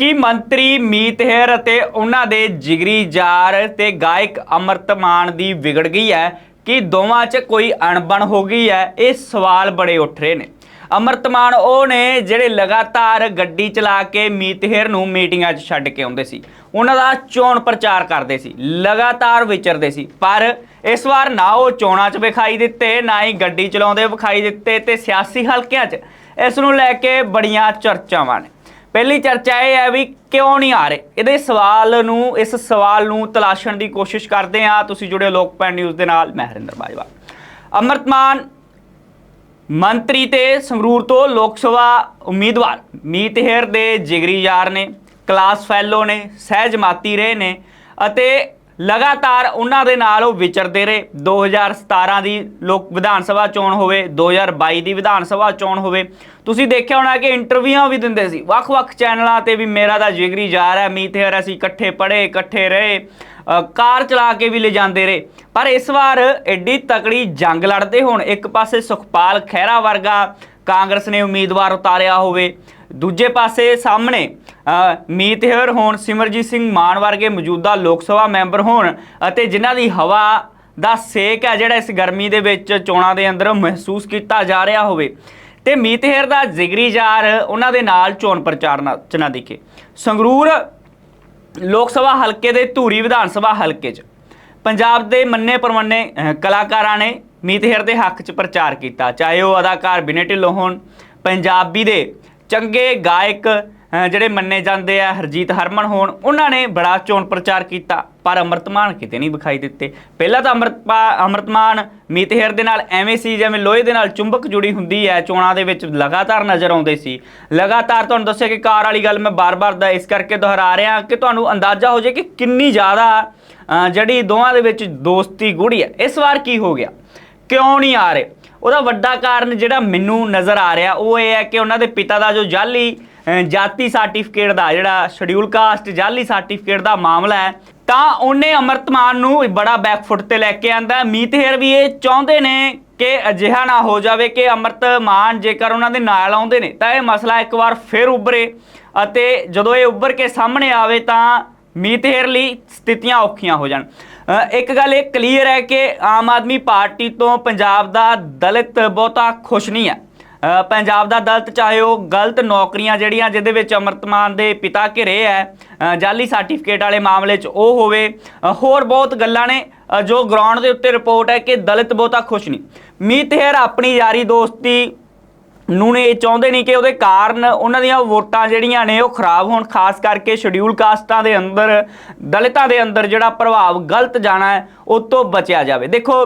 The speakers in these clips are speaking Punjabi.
ਕੀ ਮੰਤਰੀ ਮੀਤ ਹੇਰ ਅਤੇ ਉਹਨਾਂ ਦੇ ਜਿਗਰੀ ਜਾਰ ਤੇ ਗਾਇਕ ਅਮਰਤਮਾਨ ਦੀ ਵਿਗੜ ਗਈ ਹੈ ਕਿ ਦੋਵਾਂ 'ਚ ਕੋਈ ਅਣਬਣ ਹੋ ਗਈ ਹੈ, ਇਹ ਸਵਾਲ ਬੜੇ ਉੱਠ ਰਹੇ ਨੇ ਅਮਰਤਮਾਨ ਉਹ ਨੇ ਜਿਹੜੇ ਲਗਾਤਾਰ ਗੱਡੀ ਚਲਾ ਕੇ ਮੀਤਹੇਰ ਨੂੰ ਮੀਟਿੰਗਾਂ 'ਚ ਛੱਡ ਕੇ ਆਉਂਦੇ ਸੀ। ਉਹਨਾਂ ਦਾ ਚੋਣ ਪ੍ਰਚਾਰ ਕਰਦੇ ਸੀ, ਲਗਾਤਾਰ ਵਿਚਰਦੇ ਸੀ, ਪਰ ਇਸ ਵਾਰ ਨਾ ਉਹ ਚੋਣਾਂ 'ਚ ਵਿਖਾਈ ਦਿੱਤੇ, ਨਾ ਹੀ ਗੱਡੀ ਚਲਾਉਂਦੇ ਵਿਖਾਈ ਦਿੱਤੇ ਤੇ ਸਿਆਸੀ ਹਲਕਿਆਂ 'ਚ। ਇਸ ਨੂੰ ਲੈ ਕੇ ਬੜੀਆਂ ਚਰਚਾਵਾਂ ਨੇ। ਪਹਿਲੀ ਚਰਚਾ ਇਹ ਹੈ ਵੀ ਕਿਉਂ ਨਹੀਂ ਆ ਰਹੇ? ਇਹਦੇ ਸਵਾਲ ਨੂੰ, ਇਸ ਸਵਾਲ ਨੂੰ ਤਲਾਸ਼ਣ ਦੀ ਕੋਸ਼ਿਸ਼ ਕਰਦੇ ਆ ਤੁਸੀਂ ਜੁੜੇ ਹੋ ਲੋਕਪਾਲ ਨਿਊਜ਼ ਦੇ ਨਾਲ, ਮੈਂ ਹਰਿੰਦਰ ਬਾਜਵਾ। ਅਮਰਤਮਾਨ, ਮੰਤਰੀ ਤੇ ਸੰਗਰੂਰ ਤੋਂ ਲੋਕ ਸਭਾ ਉਮੀਦਵਾਰ ਮੀਤ ਹੇਰ ਦੇ ਜਿਗਰੀ ਯਾਰ ਨੇ, ਕਲਾਸ ਫੈਲੋ ਨੇ, ਸਹਿਜਮਾਤੀ ਰਹੇ ਨੇ ਅਤੇ ਲਗਾਤਾਰ ਉਹਨਾਂ ਦੇ ਨਾਲ ਉਹ ਵਿਚਰਦੇ ਰਹੇ। 2017 ਦੀ ਲੋਕ ਵਿਧਾਨ ਸਭਾ ਚੋਣ ਹੋਵੇ 2022 ਦੀ ਵਿਧਾਨ ਸਭਾ ਚੋਣ ਹੋਵੇ, ਤੁਸੀਂ ਦੇਖਿਆ ਹੋਣਾ ਕਿ ਇੰਟਰਵਿਊਆਂ ਵੀ ਦਿੰਦੇ ਸੀ। ਵੱਖ-ਵੱਖ ਚੈਨਲਾਂ ਤੇ ਵੀ ਮੇਰਾ ਦਾ ਜਿਗਰੀ ਜਾ ਰਿਹਾ, ਮੀਤ ਅਸੀਂ ਇਕੱਠੇ ਪੜ੍ਹੇ, ਇਕੱਠੇ ਰਹੇ ਕਾਰ ਚਲਾ ਕੇ ਵੀ ਲੈ ਜਾਂਦੇ ਰਹੇ। ਪਰ ਇਸ ਵਾਰ ਐਡੀ ਤਕੜੀ ਜੰਗ ਲੜਦੇ ਹੋਣ, ਇੱਕ ਪਾਸੇ ਸੁਖਪਾਲ ਖਹਿਰਾ ਵਰਗਾ ਕਾਂਗਰਸ ਨੇ ਉਮੀਦਵਾਰ ਉਤਾਰਿਆ ਹੋਵੇ, ਦੂਜੇ ਪਾਸੇ ਸਾਹਮਣੇ ਮੀਤ ਹੇਰ ਹੋਣ, ਸਿਮਰਜੀਤ ਸਿੰਘ ਮਾਨ ਵਰਗੇ ਮੌਜੂਦਾ ਲੋਕ ਸਭਾ ਮੈਂਬਰ ਹੋਣ ਅਤੇ ਜਿਨ੍ਹਾਂ ਦੀ ਹਵਾ ਦਾ ਸੇਕ ਹੈ ਜਿਹੜਾ ਇਸ ਗਰਮੀ ਦੇ ਵਿੱਚ ਚੋਣਾਂ ਦੇ ਅੰਦਰ ਮਹਿਸੂਸ ਕੀਤਾ ਜਾ ਰਿਹਾ ਹੋਵੇ। ਤੇ ਮੀਤ ਹੇਰ ਦਾ ਜਿਗਰੀ ਯਾਰ ਉਹਨਾਂ ਦੇ ਨਾਲ ਚੋਣ ਪ੍ਰਚਾਰ ਨਾ- ਚ ਨਾ ਦਿਖੇ। ਸੰਗਰੂਰ ਲੋਕ ਸਭਾ ਹਲਕੇ ਦੇ ਧੂਰੀ ਵਿਧਾਨ ਸਭਾ ਹਲਕੇ 'ਚ। ਪੰਜਾਬ ਦੇ ਮੰਨੇ ਪਰਮੰਨੇ ਕਲਾਕਾਰਾਂ ਨੇ ਮੀਤ ਹੇਰ ਦੇ ਹੱਕ 'ਚ ਪ੍ਰਚਾਰ ਕੀਤਾ। ਚਾਹੇ ਉਹ ਅਦਾਕਾਰ ਬਿਨੇ ਢਿੱਲੋਂ ਹੋਣ, ਪੰਜਾਬੀ ਦੇ ਚੰਗੇ ਗਾਇਕ ਜਿਹੜੇ ਮੰਨੇ ਜਾਂਦੇ ਆ, ਹਰਜੀਤ ਹਰਮਨ ਹੋਣ, ਉਹਨਾਂ ਨੇ ਬੜਾ ਚੋਣ ਪ੍ਰਚਾਰ ਕੀਤਾ, ਪਰ ਅਮਰਤਮਾਨ ਕਿਤੇ ਨਹੀਂ ਵਿਖਾਈ ਦਿੱਤੇ। ਪਹਿਲਾਂ ਤਾਂ ਅਮਰਤਪਾ ਅਮਰਤਮਾਨ ਮੀਤ ਹੇਰ ਦੇ ਨਾਲ ਐਵੇਂ ਸੀ ਜਿਵੇਂ ਲੋਹੇ ਦੇ ਨਾਲ ਚੁੰਬਕ ਜੁੜੀ ਹੁੰਦੀ ਹੈ, ਚੋਣਾਂ ਦੇ ਵਿੱਚ ਲਗਾਤਾਰ ਨਜ਼ਰ ਆਉਂਦੇ ਸੀ। ਲਗਾਤਾਰ ਤੁਹਾਨੂੰ ਦੱਸਿਆ ਕਿ ਕਾਰ ਵਾਲੀ ਗੱਲ ਮੈਂ ਬਾਰ-ਬਾਰ ਦਾ ਇਸ ਕਰਕੇ ਦੁਹਰਾ ਰਿਹਾ ਕਿ ਤੁਹਾਨੂੰ ਅੰਦਾਜ਼ਾ ਹੋ ਜਾਏ ਕਿ ਕਿੰਨੀ ਜ਼ਿਆਦਾ ਜਿਹੜੀ ਦੋਵਾਂ ਦੇ ਵਿੱਚ ਦੋਸਤੀ ਗੂੜੀ ਹੈ। ਇਸ ਵਾਰ ਕੀ ਹੋ ਗਿਆ? ਕਿਉਂ ਨਹੀਂ ਆ ਰਹੇ? ਉਹਦਾ ਵੱਡਾ ਕਾਰਨ ਜਿਹੜਾ ਮੈਨੂੰ ਨਜ਼ਰ ਆ ਰਿਹਾ, ਉਹ ਇਹ ਹੈ ਕਿ ਉਹਨਾਂ ਦੇ ਪਿਤਾ ਦਾ ਜੋ ਜਾਲੀ ਜਾਤੀ ਸਰਟੀਫਿਕੇਟ ਦਾ ਜਿਹੜਾ ਸ਼ਡਿਊਲ ਕਾਸਟ ਜਾਲੀ ਸਰਟੀਫਿਕੇਟ ਦਾ ਮਾਮਲਾ ਹੈ, ਤਾਂ ਉਹਨੇ ਅਮਰਤਮਾਨ ਨੂੰ ਬੜਾ ਬੈਕਫੁੱਟ ਤੇ ਲੈ ਕੇ ਆਂਦਾ ਮੀਤਹੇਰ ਵੀ ਇਹ ਚਾਹੁੰਦੇ ਨੇ ਕਿ ਅਜਿਹਾ ਨਾ ਹੋ ਜਾਵੇ ਕਿ ਅਮਰਤਮਾਨ ਜੇਕਰ ਉਹਨਾਂ ਦੇ ਨਾਲ ਆਉਂਦੇ ਨੇ, ਤਾਂ ਇਹ ਮਸਲਾ ਇੱਕ ਵਾਰ ਫਿਰ ਉੱਭਰੇ ਅਤੇ ਜਦੋਂ ਇਹ ਉੱਭਰ ਕੇ ਸਾਹਮਣੇ ਆਵੇ ਤਾਂ ਮੀਤਹੇਰ ਲਈ ਸਥਿਤੀਆਂ ਔਖੀਆਂ ਹੋ ਜਾਣ। ਇੱਕ ਗੱਲ ਇਹ ਕਲੀਅਰ ਹੈ ਕਿ ਆਮ ਆਦਮੀ ਪਾਰਟੀ ਤੋਂ ਪੰਜਾਬ ਦਾ ਦਲਿਤ ਬਹੁਤਾ ਖੁਸ਼ ਨਹੀਂ ਹੈ। ਪੰਜਾਬ ਦਾ ਦਲਤ ਚਾਹੇ ਉਹ ਗਲਤ ਨੌਕਰੀਆਂ ਜਿਹੜੀਆਂ ਜਿਹਦੇ ਵਿੱਚ ਅਮਰਤਮਾਨ ਦੇ ਪਿਤਾ ਘਿਰੇ ਹੈ ਅ, ਜਾਲੀ ਸਰਟੀਫਿਕੇਟ ਵਾਲੇ ਮਾਮਲੇ 'ਚ ਉਹ ਹੋਵੇ ਹੋਰ ਬਹੁਤ ਗੱਲਾਂ ਨੇ ਜੋ ਗਰਾਊਂਡ ਦੇ ਉੱਤੇ ਰਿਪੋਰਟ ਹੈ ਕਿ ਦਲਿਤ ਬਹੁਤਾ ਖੁਸ਼ ਨਹੀਂ। ਮੀਤ ਹੇਰ ਆਪਣੀ ਯਾਰੀ ਦੋਸਤੀ ਨੂੰ ਇਹ ਚਾਹੁੰਦੇ ਨਹੀਂ ਕਿ ਉਹਦੇ ਕਾਰਨ ਉਹਨਾਂ ਦੀਆਂ ਵੋਟਾਂ ਜਿਹੜੀਆਂ ਨੇ, ਉਹ ਖਰਾਬ ਹੋਣ, ਖਾਸ ਕਰਕੇ ਸ਼ਡਿਊਲ ਕਾਸਟਾਂ ਦੇ ਅੰਦਰ, ਦਲਿਤਾਂ ਦੇ ਅੰਦਰ ਜਿਹੜਾ ਪ੍ਰਭਾਵ ਗਲਤ ਜਾਣਾ ਹੈ, ਉਹ ਤੋਂ ਬਚਿਆ ਜਾਵੇ। ਦੇਖੋ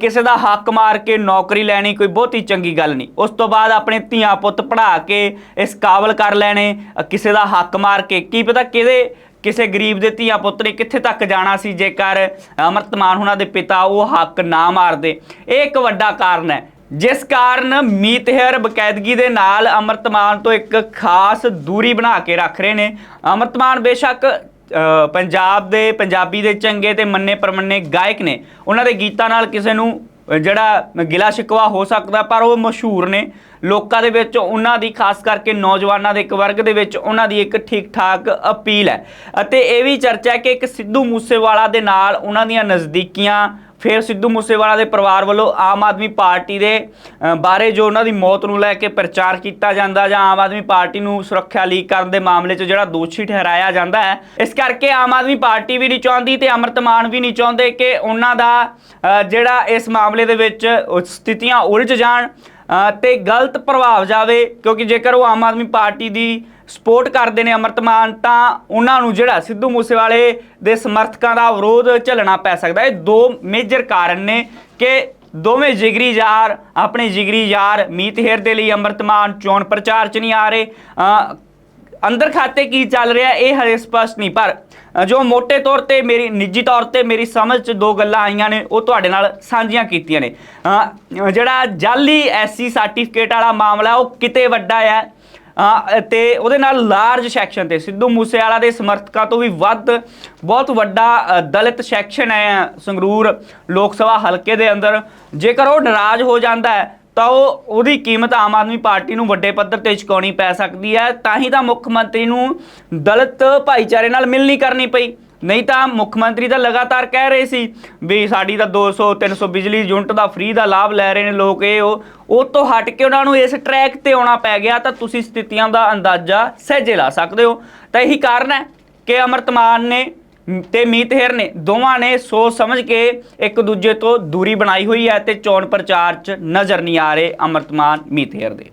ਕਿਸੇ ਦਾ ਹੱਕ ਮਾਰ ਕੇ ਨੌਕਰੀ ਲੈਣੀ ਕੋਈ ਬਹੁਤੀ ਚੰਗੀ ਗੱਲ ਨਹੀਂ। ਉਸ ਤੋਂ ਬਾਅਦ ਆਪਣੇ ਧੀਆਂ ਪੁੱਤ ਪੜ੍ਹਾ ਕੇ ਇਸ ਕਾਬਲ ਕਰ ਲੈਣੇ ਕਿਸੇ ਦਾ ਹੱਕ ਮਾਰ ਕੇ। ਕੀ ਪਤਾ ਕਿਹਦੇ, ਕਿਸੇ ਗਰੀਬ ਦੇ ਧੀਆਂ ਪੁੱਤ ਨੇ ਕਿੱਥੇ ਤੱਕ ਜਾਣਾ ਸੀ, ਜੇਕਰ ਅਮਰਤਮਾਨ ਉਹਨਾਂ ਦੇ ਪਿਤਾ ਉਹ ਹੱਕ ਨਾ ਮਾਰਦੇ। ਇਹ ਇੱਕ ਵੱਡਾ ਕਾਰਨ ਹੈ। ਜਿਸ ਕਾਰਨ ਮੀਤ ਹੇਰ ਬਕਾਇਦਗੀ ਦੇ ਨਾਲ ਅਮਰਤਮਾਨ ਤੋਂ ਇੱਕ ਖਾਸ ਦੂਰੀ ਬਣਾ ਕੇ ਰੱਖ ਰਹੇ ਨੇ। ਅਮਰਤਮਾਨ ਬੇਸ਼ੱਕ ਪੰਜਾਬ ਦੇ ਪੰਜਾਬੀ ਦੇ ਚੰਗੇ ਤੇ ਮੰਨੇ ਪਰਮੰਨੇ ਗਾਇਕ ਨੇ। ਉਹਨਾਂ ਦੇ ਗੀਤਾਂ ਨਾਲ ਕਿਸੇ ਨੂੰ ਜਿਹੜਾ ਗਿਲਾ ਸ਼ਿਕਵਾ ਹੋ ਸਕਦਾ, ਪਰ ਉਹ ਮਸ਼ਹੂਰ ਨੇ। ਲੋਕਾਂ ਦੇ ਵਿੱਚ ਉਹਨਾਂ ਦੀ, ਖਾਸ ਕਰਕੇ ਨੌਜਵਾਨਾਂ ਦੇ ਇੱਕ ਵਰਗ ਦੇ ਵਿੱਚ ਉਹਨਾਂ ਦੀ ਇੱਕ ਠੀਕ ਠਾਕ ਅਪੀਲ ਹੈ। ਅਤੇ ਇਹ ਵੀ ਚਰਚਾ ਹੈ ਕਿ ਇੱਕ ਸਿੱਧੂ ਮੂਸੇਵਾਲਾ ਦੇ ਨਾਲ ਉਹਨਾਂ ਦੀਆਂ ਨਜ਼ਦੀਕੀਆਂ ਫਿਰ ਸਿੱਧੂ ਮੂਸੇਵਾਲਾ ਦੇ ਪਰਿਵਾਰ ਵੱਲੋਂ ਆਮ ਆਦਮੀ ਪਾਰਟੀ ਦੇ ਬਾਰੇ ਜੋ ਉਹਨਾਂ ਦੀ ਮੌਤ ਨੂੰ ਲੈ ਕੇ ਪ੍ਰਚਾਰ ਕੀਤਾ ਜਾਂਦਾ ਜਾਂ ਆਮ ਆਦਮੀ ਪਾਰਟੀ ਨੂੰ ਸੁਰੱਖਿਆ ਲੀਕ ਕਰਨ ਦੇ ਮਾਮਲੇ 'ਚ ਜਿਹੜਾ ਦੋਸ਼ੀ ਠਹਿਰਾਇਆ ਜਾਂਦਾ ਹੈ ਇਸ ਕਰਕੇ ਆਮ ਆਦਮੀ ਪਾਰਟੀ ਵੀ ਨਹੀਂ ਚਾਹੁੰਦੀ ਤੇ ਅਮਰਤਮਾਨ ਵੀ ਨਹੀਂ ਚਾਹੁੰਦੇ ਕਿ ਉਹਨਾਂ ਦਾ ਜਿਹੜਾ ਇਸ ਮਾਮਲੇ ਦੇ ਵਿੱਚ ਸਥਿਤੀਆਂ ਉਲਝ ਜਾਣ ਅ, ਤੇ ਗਲਤ ਪ੍ਰਭਾਵ ਜਾਵੇ ਕਿਉਂਕਿ ਜੇਕਰ ਉਹ ਆਮ ਆਦਮੀ ਪਾਰਟੀ ਦੀ ਸਪੋਰਟ ਕਰਦੇ ਨੇ ਅਮਰਤਮਾਨ ਤਾਂ ਉਹਨਾਂ ਨੂੰ ਜਿਹੜਾ ਸਿੱਧੂ ਮੂਸੇਵਾਲੇ ਦੇ ਸਮਰਥਕਾਂ ਦਾ ਵਿਰੋਧ ਝੱਲਣਾ ਪੈ ਸਕਦਾ। ਇਹ ਦੋ ਮੇਜਰ ਕਾਰਨ ਨੇ ਕਿ ਦੋਵੇਂ ਜਿਗਰੀ ਯਾਰ ਆਪਣੇ ਜਿਗਰੀ ਯਾਰ ਮੀਤ ਹੇਰ ਦੇ ਲਈ ਅਮਰਤਮਾਨ ਚੋਣ ਪ੍ਰਚਾਰ 'ਚ ਨਹੀਂ ਆ ਰਹੇ। ਅੰਦਰ ਖਾਤੇ ਕੀ ਚੱਲ ਰਿਹਾ ਇਹ ਹਜੇ ਸਪਸ਼ਟ ਨਹੀਂ ਪਰ ਜੋ ਮੋٹے ਤੌਰ ਤੇ ਮੇਰੀ ਨਿੱਜੀ ਤੌਰ ਤੇ ਮੇਰੀ ਸਮਝ 'ਚ ਦੋ ਗੱਲਾਂ ਆਈਆਂ ਨੇ ਉਹ ਤੁਹਾਡੇ ਨਾਲ ਸਾਂਝੀਆਂ ਕੀਤੀਆਂ ਨੇ। ਅ, ਜਿਹੜਾ ਜਾਲੀ ਐਸਸੀ ਸਰਟੀਫਿਕੇਟ ਵਾਲਾ ਮਾਮਲਾ ਉਹ ਕਿਤੇ ਵੱਡਾ ਹੈ ਤੇ ਉਹਦੇ ਨਾਲ ਲਾਰਜ ਸੈਕਸ਼ਨ ਤੇ ਸਿੱਧੂ ਮੂਸੇਵਾਲਾ ਦੇ ਸਮਰਥਕਾਂ ਤੋਂ ਵੀ ਵੱਧ ਬਹੁਤ ਵੱਡਾ ਦਲਿਤ ਸੈਕਸ਼ਨ ਹੈ ਸੰਗਰੂਰ ਲੋਕ ਸਭਾ ਹਲਕੇ ਦੇ ਅੰਦਰ। ਜੇਕਰ ਉਹ ਨਾਰਾਜ਼ ਹੋ ਜਾਂਦਾ ਹੈ, ਤਾਂ ਉਹ ਉਹਦੀ ਕੀਮਤ ਆਮ ਆਦਮੀ ਪਾਰਟੀ ਨੂੰ ਵੱਡੇ ਪੱਧਰ ਤੇ ਚੁਕਾਉਣੀ ਪੈ ਸਕਦੀ ਹੈ। ਤਾਂ ਹੀ ਤਾਂ ਮੁੱਖ ਮੰਤਰੀ ਨੂੰ ਦਲਿਤ ਭਾਈਚਾਰੇ ਨਾਲ ਮਿਲਣੀ ਕਰਨੀ ਪਈ। ਨਹੀਂ ਤਾਂ ਮੁੱਖ ਮੰਤਰੀ ਤਾਂ ਲਗਾਤਾਰ ਕਹਿ ਰਹੇ ਸੀ ਵੀ ਸਾਡੀ ਤਾਂ 200 300 ਬਿਜਲੀ ਯੂਨਿਟ ਦਾ ਫ੍ਰੀ ਦਾ ਲਾਭ ਲੈ ਰਹੇ ਨੇ ਲੋਕ ਇਹ, ਉਹ ਉਹ ਤੋਂ ਹਟ ਕੇ ਉਹਨਾਂ ਨੂੰ ਇਸ ਟਰੈਕ ਤੇ ਆਉਣਾ ਪੈ ਗਿਆ ਤਾਂ ਤੁਸੀਂ ਸਥਿਤੀਆਂ ਦਾ ਅੰਦਾਜ਼ਾ ਸਹਿਜੇ ਲਾ ਸਕਦੇ ਹੋ। ਤਾਂ ਇਹੀ ਕਾਰਨ ਹੈ ਕਿ ਅਮਰਤਮਾਨ ਨੇ ਤੇ ਮੀਤਹਿਰ ਨੇ ਦੋਵਾਂ ਨੇ ਸੋਚ ਸਮਝ ਕੇ ਇੱਕ ਦੂਜੇ ਤੋਂ ਦੂਰੀ ਬਣਾਈ ਹੋਈ ਹੈ ਤੇ ਚੋਣ ਪ੍ਰਚਾਰ 'ਚ ਨਜ਼ਰ ਨਹੀਂ ਆ ਰਹੇ ਅਮਰਤਮਾਨ ਮੀਤਹਿਰ ਦੇ।